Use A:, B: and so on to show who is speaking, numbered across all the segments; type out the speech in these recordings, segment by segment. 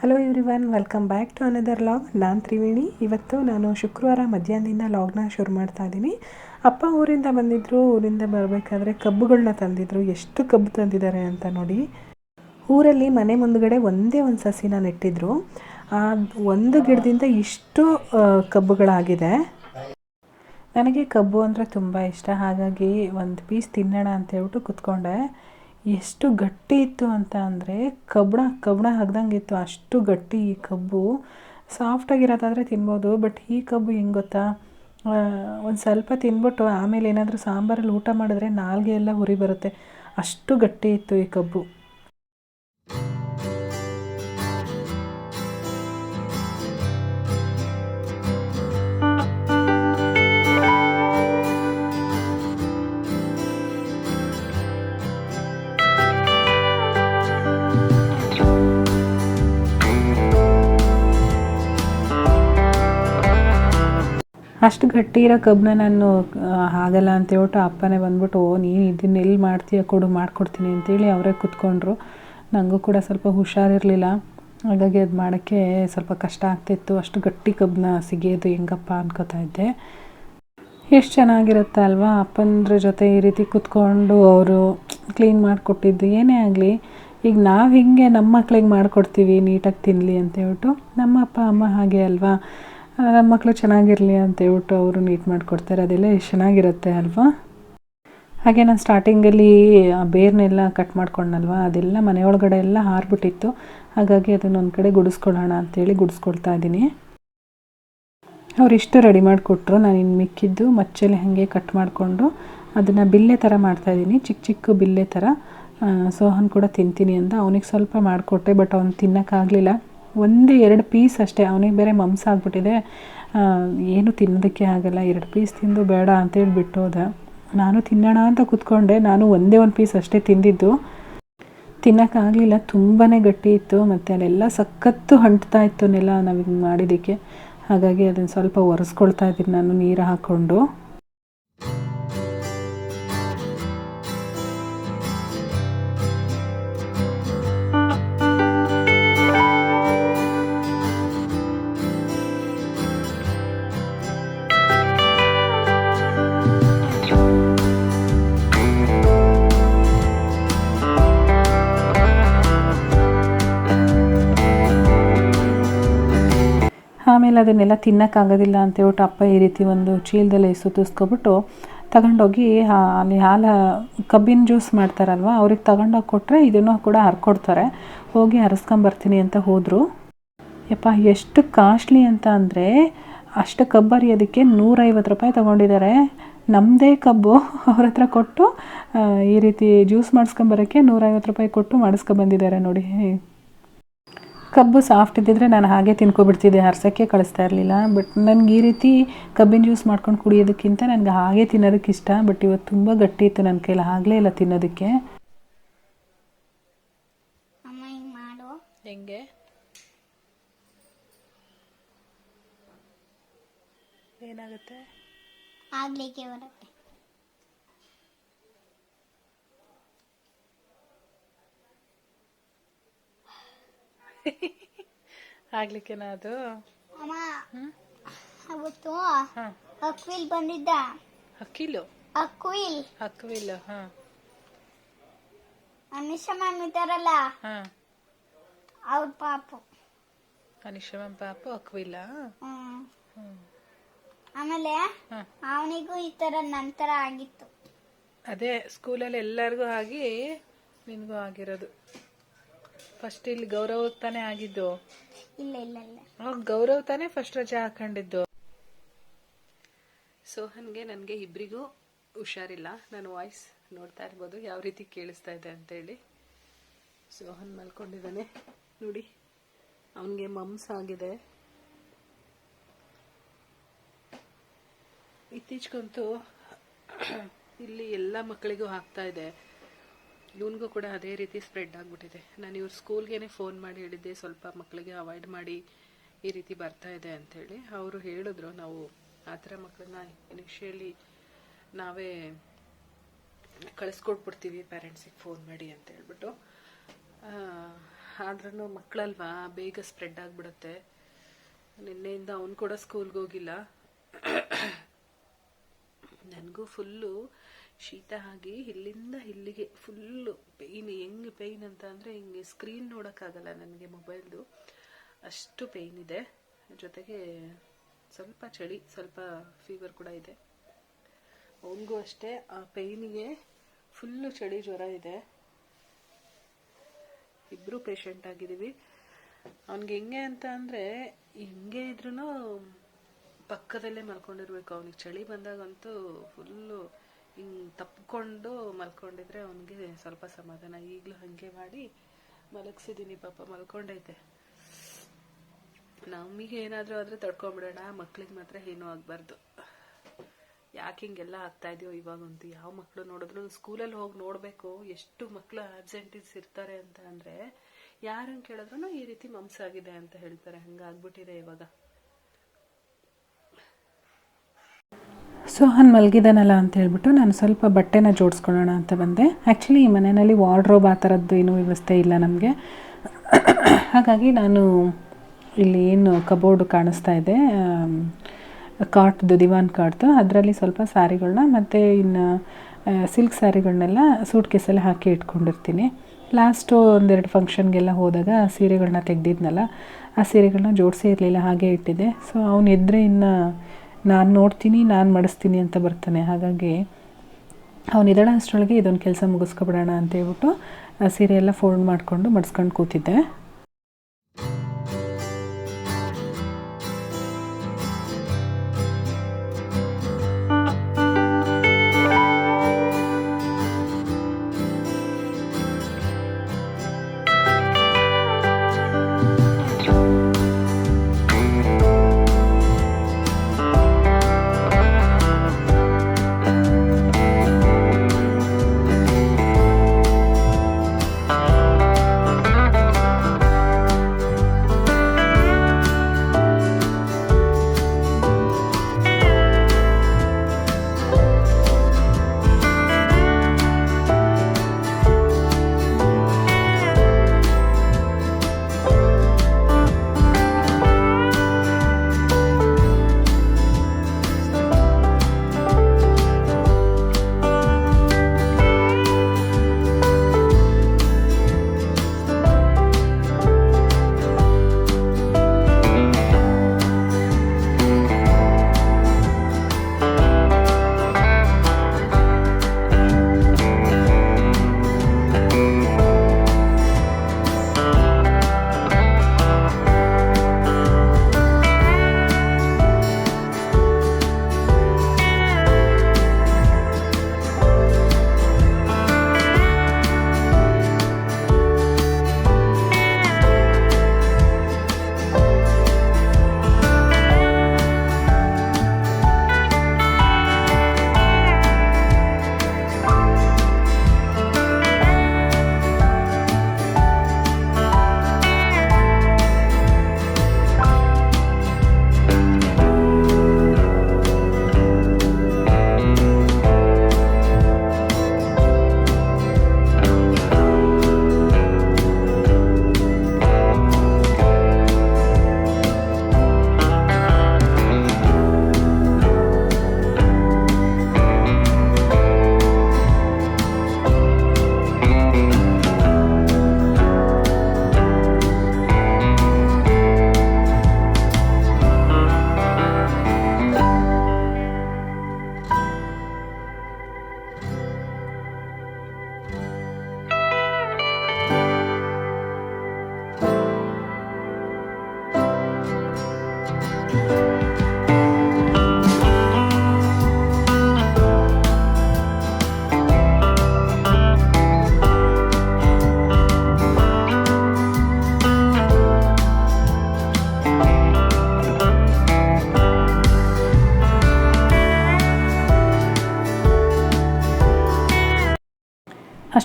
A: Hello everyone welcome back to another log ನಾನು ತ್ರಿವೇಣಿ. ಇವತ್ತು ನಾನು ಶುಕ್ರವಾರ ಮಧ್ಯಾಹ್ನದಿಂದ ಲಾಗ್ನ ಶುರು ಮಾಡ್ತಾ ಇದ್ದೀನಿ ಅಪ್ಪ ಊರಿಂದ ಬಂದಿದ್ದರು ಊರಿಂದ ಬರಬೇಕಾದ್ರೆ ಕಬ್ಬುಗಳನ್ನ ತಂದಿದ್ರು. ಎಷ್ಟು ಕಬ್ಬು ತಂದಿದ್ದಾರೆ ಅಂತ ನೋಡಿ. ಊರಲ್ಲಿ ಮನೆ ಮುಂದುಗಡೆ ಒಂದೇ ಒಂದು ಸಸಿನ ನೆಟ್ಟಿದ್ರು. ಆ ಒಂದು ಗಿಡದಿಂದ ಇಷ್ಟು ಕಬ್ಬುಗಳಾಗಿದೆ. ನನಗೆ ಕಬ್ಬು ಅಂದರೆ ತುಂಬ ಇಷ್ಟ. ಹಾಗಾಗಿ ಒಂದು ಪೀಸ್ ತಿನ್ನೋಣ ಅಂತ ಹೇಳ್ಬಿಟ್ಟು ಕುತ್ಕೊಂಡೆ. ಎಷ್ಟು ಗಟ್ಟಿ ಇತ್ತು ಅಂತ ಅಂದರೆ ಕಬ್ಬಣ ಕಬ್ಬಣ ಹಗ್ದಂಗೆ ಇತ್ತು. ಅಷ್ಟು ಗಟ್ಟಿ ಈ ಕಬ್ಬು. ಸಾಫ್ಟಾಗಿರೋದಾದರೆ ತಿನ್ಬೋದು ಬಟ್ ಈ ಕಬ್ಬು ಹೆಂಗೆ ಗೊತ್ತಾ? ಒಂದು ಸ್ವಲ್ಪ ತಿನ್ಬಿಟ್ಟು ಆಮೇಲೆ ಏನಾದರೂ ಸಾಂಬಾರಲ್ಲಿ ಊಟ ಮಾಡಿದ್ರೆ ನಾಲ್ಗೆ ಎಲ್ಲ ಉರಿ ಬರುತ್ತೆ. ಅಷ್ಟು ಗಟ್ಟಿ ಇತ್ತು ಈ ಕಬ್ಬು. ಅಷ್ಟು ಗಟ್ಟಿ ಇರೋ ಕಬ್ಬನ್ನ ನಾನು ಆಗಲ್ಲ ಅಂತ ಹೇಳ್ಬಿಟ್ಟು ಅಪ್ಪನೇ ಬಂದ್ಬಿಟ್ಟು, ಓ, ನೀನು ಇದನ್ನ ಎಲ್ಲಿ ಮಾಡ್ತೀಯ ಕೊಡು, ಮಾಡಿಕೊಡ್ತೀನಿ ಅಂತೇಳಿ ಅವರೇ ಕುತ್ಕೊಂಡ್ರು. ನನಗೂ ಕೂಡ ಸ್ವಲ್ಪ ಹುಷಾರಿರಲಿಲ್ಲ. ಹಾಗಾಗಿ ಅದು ಮಾಡೋಕ್ಕೆ ಸ್ವಲ್ಪ ಕಷ್ಟ ಆಗ್ತಿತ್ತು. ಅಷ್ಟು ಗಟ್ಟಿ ಕಬ್ಬನ್ನ ಸಿಗೋದು ಹೆಂಗಪ್ಪ ಅನ್ಕೋತಾ ಇದ್ದೆ. ಎಷ್ಟು ಚೆನ್ನಾಗಿರುತ್ತೆ ಅಲ್ವಾ? ಅಪ್ಪಂದ್ರ ಜೊತೆ ಈ ರೀತಿ ಕುತ್ಕೊಂಡು ಅವರು ಕ್ಲೀನ್ ಮಾಡಿಕೊಟ್ಟಿದ್ದು ಏನೇ ಆಗಲಿ. ಈಗ ನಾವು ಹಿಂಗೆ ನಮ್ಮ ಮಕ್ಳಿಗೆ ಮಾಡಿಕೊಡ್ತೀವಿ ನೀಟಾಗಿ ತಿನ್ನಲಿ ಅಂತ ಹೇಳ್ಬಿಟ್ಟು ನಮ್ಮ ಅಪ್ಪ, ಅಮ್ಮ ಹಾಗೆ ಅಲ್ವಾ? ನಮ್ಮ ಮಕ್ಕಳು ಚೆನ್ನಾಗಿರಲಿ ಅಂತ ಹೇಳ್ಬಿಟ್ಟು ಅವರು ನೀಟ್ ಮಾಡಿಕೊಡ್ತಾರೆ. ಅದೆಲ್ಲ ಚೆನ್ನಾಗಿರುತ್ತೆ ಅಲ್ವಾ? ಹಾಗೆ ನಾನು ಸ್ಟಾರ್ಟಿಂಗಲ್ಲಿ ಬೇರ್ನೆಲ್ಲ ಕಟ್ ಮಾಡ್ಕೊಂಡಲ್ವ ಅದೆಲ್ಲ ಮನೆ ಒಳಗಡೆ ಎಲ್ಲ ಹಾರ್ಬಿಟ್ಟಿತ್ತು. ಹಾಗಾಗಿ ಅದನ್ನು ಒಂದು ಕಡೆ ಗುಡಿಸ್ಕೊಳ್ಳೋಣ ಅಂತೇಳಿ ಗುಡಿಸ್ಕೊಳ್ತಾ ಇದ್ದೀನಿ ಅವರಿಷ್ಟು ರೆಡಿ ಮಾಡಿಕೊಟ್ರು. ನಾನು ಇನ್ನು ಮಿಕ್ಕಿದ್ದು ಮಚ್ಚಲ್ಲಿ ಹಾಗೆ ಕಟ್ ಮಾಡಿಕೊಂಡು ಅದನ್ನು ಬಿಲ್ಲೆ ಥರ ಮಾಡ್ತಾಯಿದ್ದೀನಿ ಚಿಕ್ಕ ಚಿಕ್ಕ ಬಿಲ್ಲೆ ಥರ ಸೋಹನ್ ಕೂಡ ತಿಂತೀನಿ ಅಂತ. ಅವನಿಗೆ ಸ್ವಲ್ಪ ಮಾಡಿಕೊಟ್ಟೆ ಬಟ್ ಅವ್ನು ತಿನ್ನೋಕ್ಕಾಗಲಿಲ್ಲ. ಒಂದು ಎರಡು ಪೀಸ್ ಅಷ್ಟೇ, ಅವನಿಗೆ ಬೇರೆ ಮಂಸ ಆಗ್ಬಿಟ್ಟಿದೆ. ಏನು ತಿನ್ನೋದಕ್ಕೆ ಆಗಲ್ಲ, ಎರಡು ಪೀಸ್ ತಿಂದು ಬೇಡ ಅಂತೇಳಿ ಬಿಟ್ಟು ಹೋದ ನಾನು ತಿನ್ನೋಣ ಅಂತ ಕೂತ್ಕೊಂಡೆ, ನಾನು ಒಂದೇ ಒಂದು ಪೀಸ್ ಅಷ್ಟೇ ತಿಂದಿದ್ದು. ತಿನ್ನೋಕ್ಕಾಗಲಿಲ್ಲ ತುಂಬಾ ಗಟ್ಟಿ ಇತ್ತು, ಮತ್ತು ಅಲ್ಲೆಲ್ಲ ಸಖತ್ತು ಹಂಟ್ತಾ ಇತ್ತು ನೆಲ ನಾವು ಮಾಡಿದ್ದಕ್ಕೆ. ಹಾಗಾಗಿ ಅದನ್ನು ಸ್ವಲ್ಪ ಒರೆಸ್ಕೊಳ್ತಾ ಇದ್ದೀನಿ ನಾನು ನೀರು ಹಾಕ್ಕೊಂಡು. ಆಮೇಲೆ ಅದನ್ನೆಲ್ಲ ತಿನ್ನೋಕ್ಕಾಗೋದಿಲ್ಲ ಅಂತ ಹೇಳ್ಬಿಟ್ಟು ಅಪ್ಪ ಈ ರೀತಿ ಒಂದು ಚೀಲದಲ್ಲಿ ಸುತ್ತಿಸ್ಕೊಬಿಟ್ಟು ತಗೊಂಡೋಗಿ ಅಲ್ಲಿ ಹಾಲು, ಕಬ್ಬಿನ ಜ್ಯೂಸ್ ಮಾಡ್ತಾರಲ್ವ, ಅವ್ರಿಗೆ ತಗೊಂಡೋಗಿ ಕೊಟ್ಟರೆ ಇದನ್ನು ಕೂಡ ಹರ್ಕೊಡ್ತಾರೆ. ಹೋಗಿ ಹರಿಸ್ಕೊಂಬರ್ತೀನಿ ಅಂತ ಹೋದರು. ಯಪ್ಪ, ಎಷ್ಟು ಕಾಸ್ಟ್ಲಿ ಅಂತ ಅಂದರೆ ಅಷ್ಟು ಕಬ್ಬು ಹರಿಯೋದಕ್ಕೆ ನೂರೈವತ್ತು ರೂಪಾಯಿ ತೊಗೊಂಡಿದ್ದಾರೆ. ನಮ್ಮದೇ ಕಬ್ಬು ಅವ್ರ ಹತ್ರ ಕೊಟ್ಟು ಈ ರೀತಿ ಜ್ಯೂಸ್ ಮಾಡಿಸ್ಕೊಂಬರೋಕ್ಕೆ ನೂರೈವತ್ತು ರೂಪಾಯಿ ಕೊಟ್ಟು ಮಾಡಿಸ್ಕೊಂಬಂದಿದ್ದಾರೆ ನೋಡಿ. ಕಬ್ಬು ಸಾಫ್ಟ್ ಇದ್ದಿದ್ರೆ ನಾನು ಹಾಗೆ ತಿನ್ಕೊಬಿಡ್ತಿದ್ದೆ. ಹರ್ಸೋಕ್ಕೆ ಕಳಿಸ್ತಾ ಇರಲಿಲ್ಲ. ಬಟ್ ನನಗೆ ಈ ರೀತಿ ಕಬ್ಬಿನ ಜ್ಯೂಸ್ ಮಾಡ್ಕೊಂಡು ಕುಡಿಯೋದಕ್ಕಿಂತ ನನಗೆ ಹಾಗೆ ತಿನ್ನೋದಕ್ಕೆ ಇಷ್ಟ. ಬಟ್ ಇವತ್ತು ತುಂಬ ಗಟ್ಟಿ ಇತ್ತು ನನ್ನ ಕೈಲಿ. ಆಗಲೇ ಇಲ್ಲ ತಿನ್ನೋದಕ್ಕೆ.
B: ಅಮ್ಮ ಹಿಂಗ್ ಮಾಡು.
A: ಹೆಂಗೆ? ಏನಾಗುತ್ತೆ? ಆಗ್ಲಿಕ್ಕೆನಾ ಅದು?
B: ಅಮ್ಮ ಅವತ್ತು ಅಕ್ವಿಲ್ ಬಂದಿದ್ದ.
A: ಅಕ್ಕಿಲು?
B: ಅಕ್ವಿಲ್.
A: ಅಕ್ವಿಲ್ ಹಾಂ.
B: ಅನಿಶಾ ಮ್ಯಾಮ್ ಇದ್ದಾರಲ್ಲ?
A: ಹಾಂ.
B: ಅವ್ರ ಪಾಪು.
A: ಅನಿಶಮನ್ ಪಾಪು ಅಕ್ವಿಲ್ಲ
B: ಹ್ಮ್. ಆಮೇಲೆ
A: ಹಾಂ.
B: ಅವನಿಗೂ ಈ ತರ ನಂತರ ಆಗಿತ್ತು.
A: ಅದೇ ಸ್ಕೂಲಲ್ಲಿ ಎಲ್ಲರಿಗೂ ಆಗಿ ನಿನ್ಗೂ ಆಗಿರೋದು. ಫಸ್ಟ್ ಇಲ್ಲಿ ಗೌರವ್ ತಾನೇ ಆಗಿದ್ದು?
B: ಇಲ್ಲ ಇಲ್ಲ ಇಲ್ಲ.
A: ಅವಾಗ ಗೌರವ್ ತಾನೇ ಫಸ್ಟ್ ರಜೆ ಹಾಕೊಂಡಿದ್ದು? ಸೋಹನ್ಗೆ ನನಗೆ ಇಬ್ಬರಿಗೂ ಹುಷಾರಿಲ್ಲ. ನಾನು ವಾಯ್ಸ್ ನೋಡ್ತಾ ಇರ್ಬೋದು ಯಾವ ರೀತಿ ಕೇಳಿಸ್ತಾ ಇದೆ ಅಂತ ಹೇಳಿ. ಸೋಹನ್ ಮಲ್ಕೊಂಡಿದ್ದಾನೆ. ನೋಡಿ ಅವನಿಗೆ ಮಮ್ಸ್ ಆಗಿದೆ. ಇತ್ತೀಚೆಗಂತೂ ಇಲ್ಲಿ ಎಲ್ಲ ಮಕ್ಕಳಿಗೂ ಆಗ್ತಾ ಇದೆ. ಇವನಿಗೂ ಕೂಡ ಅದೇ ರೀತಿ ಸ್ಪ್ರೆಡ್ ಆಗಿಬಿಟ್ಟಿದೆ. ನಾನು ಇವ್ರ ಸ್ಕೂಲ್ಗೆ ಫೋನ್ ಮಾಡಿ ಹೇಳಿದ್ದೆ, ಸ್ವಲ್ಪ ಮಕ್ಕಳಿಗೆ ಅವಾಯ್ಡ್ ಮಾಡಿ ಈ ರೀತಿ ಬರ್ತಾ ಇದೆ ಅಂಥೇಳಿ ಅವರು ಹೇಳಿದ್ರು, ನಾವು ಆ ಥರ ಮಕ್ಕಳನ್ನ ಇನಿಷಿಯಲಿ ನಾವೇ ಕಳಿಸ್ಕೊಟ್ಬಿಡ್ತೀವಿ ಪೇರೆಂಟ್ಸಿಗೆ ಫೋನ್ ಮಾಡಿ ಅಂತ ಹೇಳ್ಬಿಟ್ಟು ಆದ್ರೂ ಮಕ್ಕಳಲ್ವಾ ಬೇಗ ಸ್ಪ್ರೆಡ್ ಆಗಿಬಿಡುತ್ತೆ. ನಿನ್ನೆಯಿಂದ ಅವನು ಕೂಡ ಸ್ಕೂಲ್ಗೆ ಹೋಗಿಲ್ಲ. ನನಗೂ ಫುಲ್ಲು ಶೀತ ಆಗಿ ಇಲ್ಲಿಂದ ಇಲ್ಲಿಗೆ ಫುಲ್ಲು ಪೇಯ್ನ್ ಹೆಂಗೆ ಪೇಯ್ನ್ ಅಂತ ಅಂದರೆ ಹಿಂಗೆ ಸ್ಕ್ರೀನ್ ನೋಡೋಕ್ಕಾಗಲ್ಲ ನನಗೆ ಮೊಬೈಲ್ದು ಅಷ್ಟು ಪೇಯ್ನ್ ಇದೆ. ಜೊತೆಗೆ ಸ್ವಲ್ಪ ಚಳಿ, ಸ್ವಲ್ಪ ಫೀವರ್ ಕೂಡ ಇದೆ. ಅವನಿಗೂ ಅಷ್ಟೇ, ಆ ಪೇಯ್ನಿಗೆ ಫುಲ್ಲು ಚಳಿ ಜ್ವರ ಇದೆ. ಇಬ್ಬರು ಪೇಷಂಟ್ ಆಗಿದ್ದೀವಿ. ಅವ್ನಿಗೆ ಹೆಂಗೆ ಅಂತ ಅಂದರೆ, ಹೆಂಗೆ ಇದ್ರೂ ಪಕ್ಕದಲ್ಲೇ ಮಲ್ಕೊಂಡಿರ್ಬೇಕು. ಅವ್ನಿಗೆ ಚಳಿ ಬಂದಾಗಂತೂ ಫುಲ್ಲು ಹಿಂಗೆ ತಪ್ಪಿಕೊಂಡು ಮಲ್ಕೊಂಡಿದ್ರೆ ಅವನಿಗೆ ಸ್ವಲ್ಪ ಸಮಾಧಾನ. ಈಗಲೂ ಹಾಗೆ ಮಾಡಿ ಮಲಗಿಸಿದ್ದೀನಿ ಪಾಪ, ಮಲ್ಕೊಂಡೈತೆ. ನಮಗೆ ಏನಾದರೂ ಆದರೆ ತಡ್ಕೊಂಬಿಡೋಣ, ಮಕ್ಳಿಗೆ ಮಾತ್ರ ಏನೂ ಆಗಬಾರ್ದು. ಯಾಕೆ ಹಿಂಗೆಲ್ಲ ಆಗ್ತಾ ಇದೆಯೋ ಇವಾಗಂತೂ? ಯಾವ ಮಕ್ಕಳು ನೋಡಿದ್ರು ಸ್ಕೂಲಲ್ಲಿ ಹೋಗಿ ನೋಡಬೇಕು, ಎಷ್ಟು ಮಕ್ಕಳು ಆಬ್ಸೆಂಟೀಸ್ ಇರ್ತಾರೆ ಅಂತ ಅಂದರೆ ಯಾರನ್ನು ಕೇಳಿದ್ರು ಈ ರೀತಿ ಆಗಿದೆ ಅಂತ ಹೇಳ್ತಾರೆ. ಹಂಗಾಗ್ಬಿಟ್ಟಿದೆ ಇವಾಗ. ಸೋಹನ್ ಮಲಗಿದಾನಲ್ಲ ಅಂತ ಹೇಳ್ಬಿಟ್ಟು ನಾನು ಸ್ವಲ್ಪ ಬಟ್ಟೆನ ಜೋಡಿಸ್ಕೊಳ್ಳೋಣ ಅಂತ ಬಂದೆ. ಆ್ಯಕ್ಚುಲಿ ಈ ಮನೆಯಲ್ಲಿ ವಾರ್ಡ್ರೋಬ್ ಆ ಥರದ್ದು ಏನೂ ವ್ಯವಸ್ಥೆ ಇಲ್ಲ ನಮಗೆ. ಹಾಗಾಗಿ ನಾನು ಇಲ್ಲಿ ಏನು ಕಬೋರ್ಡ್ ಕಾಣಿಸ್ತಾ ಇದೆ ಕಾಟ್ದು ದಿವಾನ್ ಕಾಟ್ದು ಅದರಲ್ಲಿ ಸ್ವಲ್ಪ ಸ್ಯಾರಿಗಳನ್ನ ಮತ್ತು ಇನ್ನು ಸಿಲ್ಕ್ ಸ್ಯಾರಿಗಳನ್ನೆಲ್ಲ ಸೂಟ್ ಕೇಸಲ್ಲಿ ಹಾಕಿ ಇಟ್ಕೊಂಡಿರ್ತೀನಿ. ಲಾಸ್ಟು ಒಂದೆರಡು ಫಂಕ್ಷನ್ಗೆಲ್ಲ ಹೋದಾಗ ಸೀರೆಗಳನ್ನ ತೆಗೆದಿದ್ನಲ್ಲ, ಆ ಸೀರೆಗಳನ್ನ ಜೋಡಿಸೇ ಇರಲಿಲ್ಲ, ಹಾಗೆ ಇಟ್ಟಿದ್ದೆ. ಸೊ ಅವನು ಎದ್ರೆ ಇನ್ನು ನಾನು ನೋಡ್ತೀನಿ, ನಾನು ಮಾಡಿಸ್ತೀನಿ ಅಂತ ಬರ್ತಾನೆ. ಹಾಗಾಗಿ ಅವನಿದ್ದಾಳ ಅಷ್ಟರೊಳಗೆ ಇದೊಂದು ಕೆಲಸ ಮುಗಿಸ್ಕೊಬಿಡೋಣ ಅಂತ ಹೇಳ್ಬಿಟ್ಟು, ಆ ಸೀರೆ ಎಲ್ಲ ಫೋಲ್ಡ್ ಮಾಡಿಕೊಂಡು ಮಡಿಸ್ಕೊಂಡು ಕೂತಿದ್ದೆ.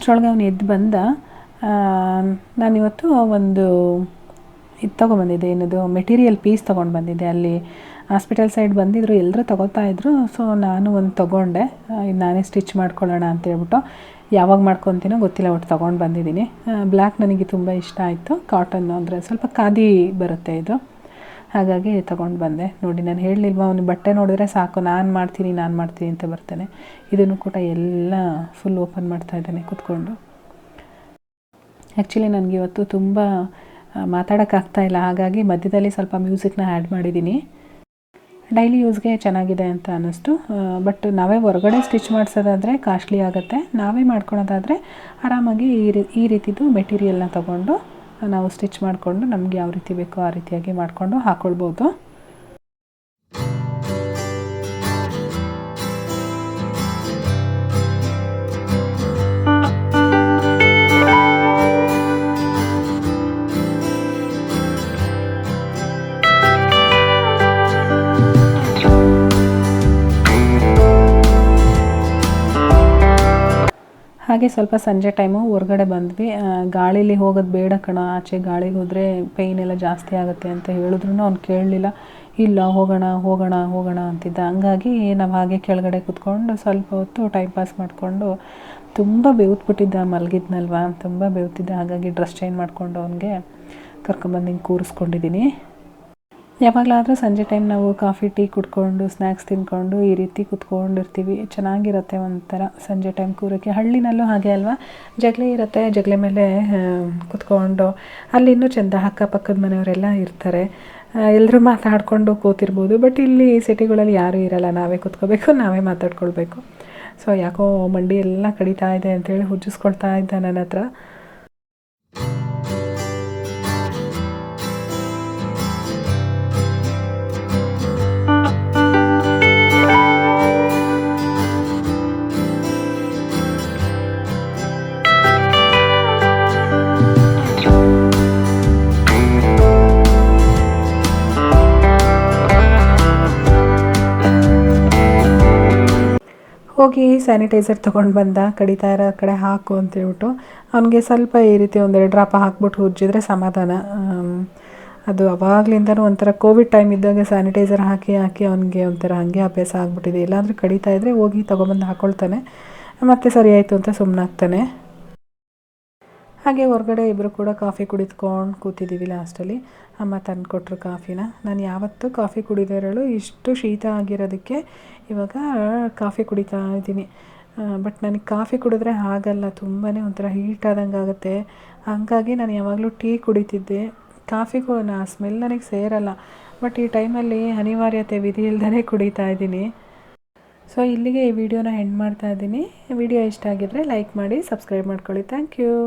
A: ಅಷ್ಟರೊಳಗೆ ಅವನು ಎದ್ದು ಬಂದ ನಾನಿವತ್ತು ಒಂದು ಇದು ತೊಗೊಂಬಂದಿದ್ದೆ, ಏನದು ಮೆಟೀರಿಯಲ್ ಪೀಸ್ ತೊಗೊಂಡು ಬಂದಿದ್ದೆ ಅಲ್ಲಿ ಹಾಸ್ಪಿಟಲ್ ಸೈಡ್ ಬಂದಿದ್ದರು ಎಲ್ಲರೂ ತೊಗೋತಾ ಇದ್ರು. ಸೊ ನಾನು ಒಂದು ತೊಗೊಂಡೆ. ಇದು ನಾನೇ ಸ್ಟಿಚ್ ಮಾಡ್ಕೊಳ್ಳೋಣ ಅಂತ ಹೇಳ್ಬಿಟ್ಟು ಯಾವಾಗ ಮಾಡ್ಕೊತೀನೋ ಗೊತ್ತಿಲ್ಲ ಒಟ್ಟು ತೊಗೊಂಡು ಬಂದಿದ್ದೀನಿ. ಬ್ಲ್ಯಾಕ್ ನನಗೆ ತುಂಬ ಇಷ್ಟ ಆಯಿತು. ಕಾಟನ್ನು ಅಂದರೆ ಸ್ವಲ್ಪ ಖಾದಿ ಬರುತ್ತೆ ಇದು. ಹಾಗಾಗಿ ತಗೊಂಡು ಬಂದೆ. ನೋಡಿ, ನಾನು ಹೇಳಲಿಲ್ವ ಅವನು ಬಟ್ಟೆ ನೋಡಿದ್ರೆ ಸಾಕು, ನಾನು ಮಾಡ್ತೀನಿ ನಾನು ಮಾಡ್ತೀನಿ ಅಂತ ಬರ್ತಾನೆ. ಇದನ್ನು ಕೂಡ ಎಲ್ಲ ಫುಲ್ ಓಪನ್ ಮಾಡ್ತಾ ಇದ್ದಾನೆ ಕೂತ್ಕೊಂಡು. ಆ್ಯಕ್ಚುಲಿ ನನಗೆ ಇವತ್ತು ತುಂಬ ಮಾತಾಡೋಕ್ಕಾಗ್ತಾ ಇಲ್ಲ. ಹಾಗಾಗಿ ಮಧ್ಯದಲ್ಲಿ ಸ್ವಲ್ಪ ಮ್ಯೂಸಿಕ್ನ ಆ್ಯಡ್ ಮಾಡಿದ್ದೀನಿ ಡೈಲಿ ಯೂಸ್ಗೆ ಚೆನ್ನಾಗಿದೆ ಅಂತ ಅನ್ನಿಸ್ತು. ಬಟ್ ನಾವೇ ಹೊರಗಡೆ ಸ್ಟಿಚ್ ಮಾಡಿಸೋದಾದರೆ ಕಾಸ್ಟ್ಲಿ ಆಗುತ್ತೆ. ನಾವೇ ಮಾಡ್ಕೊಳೋದಾದರೆ ಆರಾಮಾಗಿ ಈ ರೀ, ಈ ರೀತಿದು ಮೆಟೀರಿಯಲ್ನ ತೊಗೊಂಡು ನಾವು ಸ್ಟಿಚ್ ಮಾಡಿಕೊಂಡು ನಮಗೆ ಯಾವ ರೀತಿ ಬೇಕೋ ಆ ರೀತಿಯಾಗಿ ಮಾಡಿಕೊಂಡು ಹಾಕ್ಕೊಳ್ಬೋದು ಹಾಗೆ ಸ್ವಲ್ಪ ಸಂಜೆ ಟೈಮು ಹೊರಗಡೆ ಬಂದ್ವಿ. ಗಾಳಿಲಿ ಹೋಗೋದು ಬೇಡ ಕಣ, ಆಚೆ ಗಾಳಿಗೆ ಹೋದರೆ ಪೈನ್ ಎಲ್ಲ ಜಾಸ್ತಿ ಆಗುತ್ತೆ ಅಂತ ಹೇಳಿದ್ರು ಅವ್ನು ಕೇಳಲಿಲ್ಲ. ಇಲ್ಲ, ಹೋಗೋಣ ಹೋಗೋಣ ಹೋಗೋಣ ಅಂತಿದ್ದ. ಹಂಗಾಗಿ ನಾವು ಹಾಗೆ ಕೆಳಗಡೆ ಕೂತ್ಕೊಂಡು ಸ್ವಲ್ಪ ಹೊತ್ತು ಟೈಮ್ ಪಾಸ್ ಮಾಡಿಕೊಂಡು ತುಂಬ ಬೆವ್ತ್ಬಿಟ್ಟಿದ್ದ ಮಲಗಿದ್ನಲ್ವಾ, ತುಂಬ ಬೆವ್ತಿದ್ದ. ಹಾಗಾಗಿ ಡ್ರೆಸ್ ಚೇಂಜ್ ಮಾಡಿಕೊಂಡು ಅವನಿಗೆ ಕರ್ಕೊಂಬಂದು ಹಿಂಗೆ ಕೂರಿಸ್ಕೊಂಡಿದ್ದೀನಿ ಯಾವಾಗಲಾದರೂ ಸಂಜೆ ಟೈಮ್ ನಾವು ಕಾಫಿ ಟೀ ಕುಡ್ಕೊಂಡು ಸ್ನ್ಯಾಕ್ಸ್ ತಿನ್ಕೊಂಡು ಈ ರೀತಿ ಕುತ್ಕೊಂಡಿರ್ತೀವಿ. ಚೆನ್ನಾಗಿರುತ್ತೆ ಒಂಥರ ಸಂಜೆ ಟೈಮ್ ಕೂರೋಕ್ಕೆ. ಹಳ್ಳಿನಲ್ಲೂ ಹಾಗೆ ಅಲ್ವಾ? ಜಗಲಿ ಇರುತ್ತೆ, ಜಗಲಿ ಮೇಲೆ ಕುತ್ಕೊಂಡು. ಅಲ್ಲಿ ಇನ್ನೂ ಚೆಂದ ಅಕ್ಕಪಕ್ಕದ ಮನೆಯವರೆಲ್ಲ ಇರ್ತಾರೆ. ಎಲ್ಲರೂ ಮಾತಾಡಿಕೊಂಡು ಕೂತಿರ್ಬೋದು. ಬಟ್ ಇಲ್ಲಿ ಸಿಟಿಗಳಲ್ಲಿ ಯಾರೂ ಇರಲ್ಲ. ನಾವೇ ಕೂತ್ಕೋಬೇಕು, ನಾವೇ ಮಾತಾಡ್ಕೊಳ್ಬೇಕು. ಸೊ ಯಾಕೋ ಮಂಡಿ ಎಲ್ಲ ಕಡಿತಾ ಇದೆ ಅಂತೇಳಿ ಹುಜ್ಜಿಸ್ಕೊಳ್ತಾ ಇದ್ದ ನನ್ನ ಹತ್ರ. ಹೋಗಿ ಸ್ಯಾನಿಟೈಸರ್ ತೊಗೊಂಡು ಬಂದ, ಕಡಿತಾ ಇರೋ ಕಡೆ ಹಾಕು ಅಂತ ಹೇಳ್ಬಿಟ್ಟು ಅವನಿಗೆ ಸ್ವಲ್ಪ ಈ ರೀತಿ ಒಂದೆರಡು ಡ್ರಾಪ ಹಾಕ್ಬಿಟ್ಟು ಉಜ್ಜಿದ್ರೆ ಸಮಾಧಾನ. ಅದು ಅವಾಗ್ಲಿಂದನೂ ಒಂಥರ ಕೋವಿಡ್ ಟೈಮ್ ಇದ್ದಾಗ ಸ್ಯಾನಿಟೈಸರ್ ಹಾಕಿ ಹಾಕಿ ಅವನಿಗೆ ಒಂಥರ ಹಾಗೆ ಅಭ್ಯಾಸ ಆಗ್ಬಿಟ್ಟಿದೆ. ಇಲ್ಲಾಂದರೆ ಕಡಿತಾ ಇದ್ದರೆ ಹೋಗಿ ತೊಗೊಬಂದು ಹಾಕ್ಕೊಳ್ತಾನೆ ಮತ್ತೆ ಸರಿ ಆಯಿತು ಅಂತ ಸುಮ್ಮನಾಗ್ತಾನೆ ಹಾಗೆ ಹೊರಗಡೆ ಇಬ್ಬರು ಕೂಡ ಕಾಫಿ ಕುಡಿದ್ಕೊಂಡು ಕೂತಿದ್ದೀವಿ ಲಾಸ್ಟಲ್ಲಿ ಅಮ್ಮ ತಂದು ಕೊಟ್ಟರು ಕಾಫಿನ. ನಾನು ಯಾವತ್ತೂ ಕಾಫಿ ಕುಡಿದಿರೋಳು ಇಷ್ಟು ಶೀತ ಆಗಿರೋದಕ್ಕೆ ಇವಾಗ ಕಾಫಿ ಕುಡಿತಾ ಇದ್ದೀನಿ. ಬಟ್ ನನಗೆ ಕಾಫಿ ಕುಡಿದ್ರೆ ಆಗಲ್ಲ ತುಂಬಾ ಒಂಥರ ಹೀಟ್ ಆದಂಗೆ ಆಗುತ್ತೆ. ಹಾಗಾಗಿ ನಾನು ಯಾವಾಗಲೂ ಟೀ ಕುಡಿತಿದ್ದೆ. ಕಾಫಿಗೂ ನಾ ಸ್ಮೆಲ್ ನನಗೆ ಸೇರಲ್ಲ. ಬಟ್ ಈ ಟೈಮಲ್ಲಿ ಅನಿವಾರ್ಯತೆ ವಿಧಿ ಇಲ್ದೇ ಕುಡಿತಾ ಇದ್ದೀನಿ. ಸೊ ಇಲ್ಲಿಗೆ ಈ ವಿಡಿಯೋನ ಎಂಡ್ ಮಾಡ್ತಾ ಇದ್ದೀನಿ. ವಿಡಿಯೋ ಇಷ್ಟ ಆಗಿದ್ದರೆ ಲೈಕ್ ಮಾಡಿ ಸಬ್ಸ್ಕ್ರೈಬ್ ಮಾಡ್ಕೊಳ್ಳಿ. Thank you